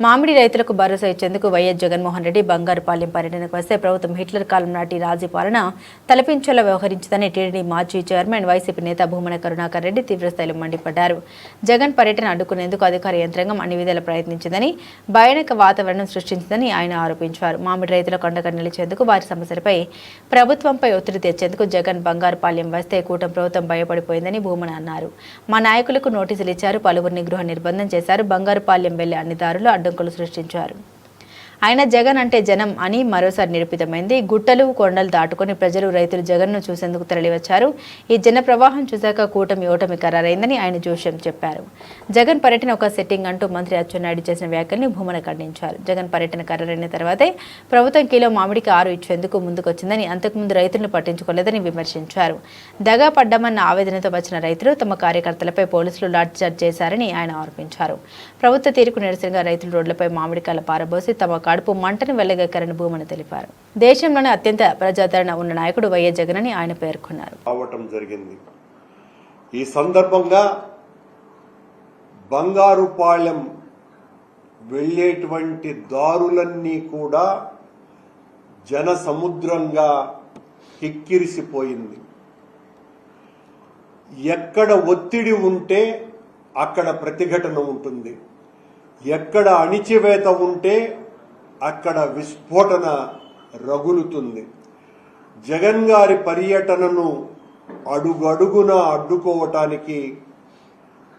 మామిడి రైతులకు భరోసా ఇచ్చేందుకు వైఎస్ జగన్మోహన్ రెడ్డి బంగారుపాలెం పర్యటనకు వస్తే ప్రభుత్వం హిట్లర్ కాలం నాటి రాజీ పాలన తలపించేలా వ్యవహరించిందని టీడీ మాజీ చైర్మన్ వైసీపీ నేత భూమన కరుణాకర్ రెడ్డి తీవ్రస్థాయిలో మండిపడ్డారు. జగన్ పర్యటన అడ్డుకునేందుకు అధికార యంత్రాంగం అన్ని విధాలు ప్రయత్నించిందని భయానక వాతావరణం సృష్టించిందని ఆయన ఆరోపించారు. మామిడి రైతులకు అండగా నిలిచేందుకు వారి సమస్యలపై ప్రభుత్వంపై ఒత్తిడి తెచ్చేందుకు జగన్ బంగారుపాలెం వస్తే కూటమి ప్రభుత్వం భయపడిపోయిందని భూమన అన్నారు. మా నాయకులకు నోటీసులు ఇచ్చారు పలువురిని గృహ నిర్బంధం చేశారు. బంగారుపాలెం వెళ్ళే అన్ని దారులు అడ్డంకులు సృష్టించారు. ఆయన జగన్ అంటే జనం అని మరోసారి నిరూపితమైంది. గుట్టలు కొండలు దాటుకొని ప్రజలు రైతులు జగన్ను చూసేందుకు తరలివచ్చారు. ఈ జన ప్రవాహం చూశాక కూటమి ఓటమి ఖరారైందని ఆయన జోష్యం చెప్పారు. జగన్ పర్యటన ఒక సెట్టింగ్ అంటూ మంత్రి అచ్చెన్నాయుడు చేసిన వ్యాఖ్యల్ని భూమన ఖండించారు. జగన్ పర్యటన ఖరారైన తర్వాతే ప్రభుత్వం కిలో మామిడికి ఆరు ఇచ్చేందుకు ముందుకొచ్చిందని అంతకుముందు రైతులను పట్టించుకోలేదని విమర్శించారు. దగా పడ్డామన్న ఆవేదనతో వచ్చిన రైతులు తమ కార్యకర్తలపై పోలీసులు లాఠీచార్జ్ చేశారని ఆయన ఆరోపించారు. ప్రభుత్వ తీరుకు నిరసనగా రైతులు రోడ్లపై మామిడికాయల పారబోసి తమ కడుపు మంటను వెళ్ళగక్కారని భూమని తెలిపారు. దేశంలోనే అత్యంత ప్రజాదరణ ఉన్న నాయకుడు వైఎస్ జగన్ అని ఆయన పేర్కొన్నారు. రావటం జరిగింది. ఈ సందర్భంగా బంగారుపాళెం వెళ్ళేటువంటి దారులన్నీ కూడా జన సముద్రంగా కిక్కిరిసిపోయింది. ఎక్కడ ఒత్తిడి ఉంటే అక్కడ ప్రతిఘటన ఉంటుంది. ఎక్కడ అణిచివేత ఉంటే అక్కడ విస్ఫోటన రగులుతుంది. జగన్ గారి పర్యటనను అడుగడుగున అడ్డుకోవటానికి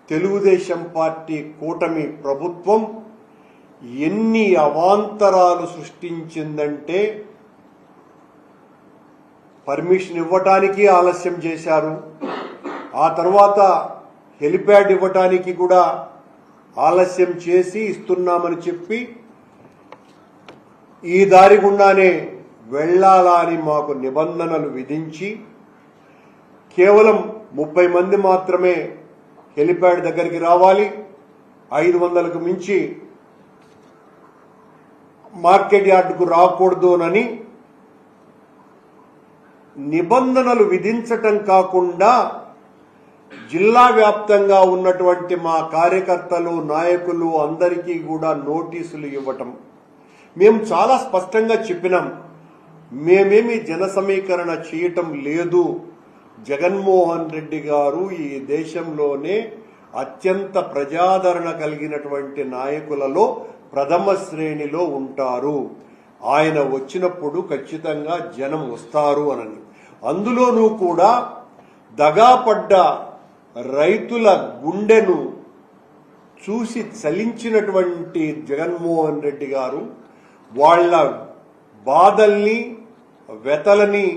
తెలుగుదేశం పార్టీ కూటమి ప్రభుత్వం ఎన్ని అవాంతరాలు సృష్టించిందంటే పర్మిషన్ ఇవ్వటానికి ఆలస్యం చేశారు. ఆ తర్వాత హెలిప్యాడ్ ఇవ్వటానికి కూడా ఆలస్యం చేసి ఇస్తున్నామని చెప్పి ఈ దారి గుండానే వెళ్ళాలా అని మాకు నిబంధనలు విధించి కేవలం ముప్పై మంది మాత్రమే హెలిప్యాడ్ దగ్గరికి రావాలి. ఐదు వందలకు మించి మార్కెట్ యార్డుకు రాకూడదునని నిబంధనలు విధించటం కాకుండా జిల్లా వ్యాప్తంగా ఉన్నటువంటి మా కార్యకర్తలు నాయకులు అందరికీ కూడా నోటీసులు ఇవ్వటం మేము చాలా స్పష్టంగా చెప్పినాం. మేమేమి జన సమీకరణ చేయటం లేదు. జగన్మోహన్ రెడ్డి గారు ఈ దేశంలోనే అత్యంత ప్రజాదరణ కలిగినటువంటి నాయకులలో ప్రథమ శ్రేణిలో ఉంటారు. ఆయన వచ్చినప్పుడు ఖచ్చితంగా జనం వస్తారు అనని. అందులోనూ కూడా దగాపడ్డ రైతుల గుండెను చూసి చలించినటువంటి జగన్మోహన్ రెడ్డి గారు వాళ్ళ బాధల్ని వెతలని